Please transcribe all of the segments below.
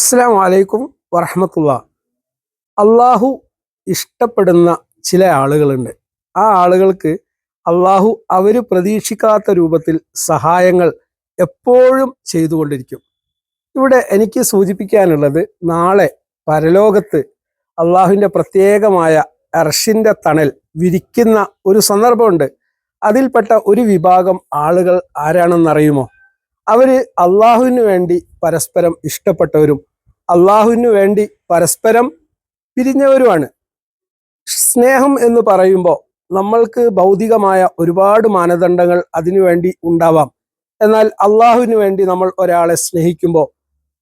അസ്സാം വലൈക്കും വറഹമത്തുള്ള. അള്ളാഹു ഇഷ്ടപ്പെടുന്ന ചില ആളുകളുണ്ട്. ആ ആളുകൾക്ക് അള്ളാഹു അവർ പ്രതീക്ഷിക്കാത്ത രൂപത്തിൽ സഹായങ്ങൾ എപ്പോഴും ചെയ്തുകൊണ്ടിരിക്കും. ഇവിടെ എനിക്ക് സൂചിപ്പിക്കാനുള്ളത് നാളെ പരലോകത്ത് അള്ളാഹുവിന്റെ പ്രത്യേകമായ അർഷിന്റെ തണൽ വിരിക്കുന്ന ഒരു സന്ദർഭമുണ്ട്. അതിൽപ്പെട്ട ഒരു വിഭാഗം ആളുകൾ ആരാണെന്നറിയുമോ? അവർ അള്ളാഹുവിന് വേണ്ടി പരസ്പരം ഇഷ്ടപ്പെട്ടവരും അള്ളാഹുവിന് വേണ്ടി പരസ്പരം പിരിഞ്ഞവരുമാണ്. സ്നേഹം എന്ന് പറയുമ്പോൾ നമ്മൾക്ക് ഭൗതികമായ ഒരുപാട് മാനദണ്ഡങ്ങൾ അതിനുവേണ്ടി ഉണ്ടാവാം. എന്നാൽ അള്ളാഹുവിന് വേണ്ടി നമ്മൾ ഒരാളെ സ്നേഹിക്കുമ്പോൾ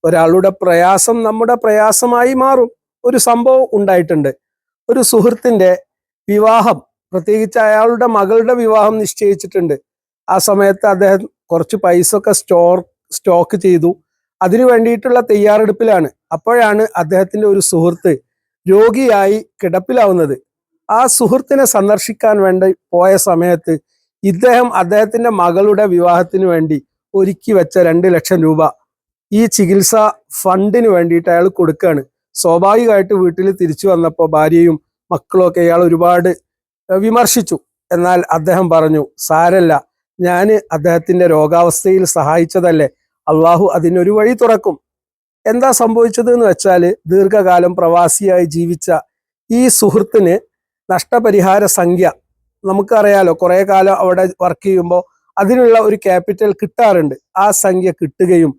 ഒരാളുടെ പ്രയാസം നമ്മുടെ പ്രയാസമായി മാറും. ഒരു സംഭവം ഉണ്ടായിട്ടുണ്ട്. ഒരു സുഹൃത്തിന്റെ വിവാഹം പ്രത്യേകിച്ച് അയാളുടെ മകളുടെ വിവാഹം നിശ്ചയിച്ചിട്ടുണ്ട്. ആ സമയത്ത് അദ്ദേഹം കുറച്ച് പൈസ ഒക്കെ സ്റ്റോർ സ്റ്റോക്ക് ചെയ്തു. അതിനു വേണ്ടിയിട്ടുള്ള തയ്യാറെടുപ്പിലാണ്. അപ്പോഴാണ് അദ്ദേഹത്തിന്റെ ഒരു സുഹൃത്ത് രോഗിയായി കിടപ്പിലാവുന്നത്. ആ സുഹൃത്തിനെ സന്ദർശിക്കാൻ വേണ്ടി പോയ സമയത്ത് ഇദ്ദേഹം അദ്ദേഹത്തിന്റെ മകളുടെ വിവാഹത്തിന് വേണ്ടി ഒരുക്കി വെച്ച രണ്ട് ലക്ഷം രൂപ ഈ ചികിത്സാ ഫണ്ടിന് വേണ്ടിയിട്ട് അയാൾ കൊടുക്കുകയാണ്. സ്വാഭാവികമായിട്ട് വീട്ടിൽ തിരിച്ചു വന്നപ്പോൾ ഭാര്യയും മക്കളൊക്കെ അയാൾ ഒരുപാട് വിമർശിച്ചു. എന്നാൽ അദ്ദേഹം പറഞ്ഞു സാരല്ല ഞാൻ അദ്ദേഹത്തിന്റെ രോഗാവസ്ഥയിൽ സഹായിച്ചതല്ലേ? അള്ളാഹു അതിനൊരു വഴി തുറക്കും. എന്താ സംഭവിച്ചത് എന്ന് വെച്ചാൽ ദീർഘകാലം പ്രവാസിയായി ജീവിച്ച ഈ സുഹൃത്തിന് നഷ്ടപരിഹാര സംഖ്യ നമുക്കറിയാലോ കുറെ കാലം അവിടെ വർക്ക് ചെയ്യുമ്പോൾ അതിനുള്ള ഒരു ക്യാപിറ്റൽ കിട്ടാറുണ്ട്. ആ സംഖ്യ കിട്ടുകയും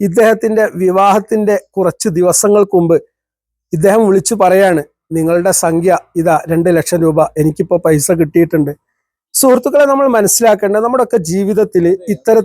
ഇദ്ദേഹത്തിന്റെ വിവാഹത്തിന്റെ കുറച്ച് ദിവസങ്ങൾക്ക് മുമ്പ് ഇദ്ദേഹം വിളിച്ചു പറയാണ് നിങ്ങളുടെ സംഖ്യ ഇതാ രണ്ട് ലക്ഷം രൂപ എനിക്കിപ്പോ പൈസ കിട്ടിയിട്ടുണ്ട്. സുഹൃത്തുക്കളെ നമ്മൾ മനസ്സിലാക്കേണ്ടത് നമ്മുടെയൊക്കെ ജീവിതത്തിൽ ഇത്തര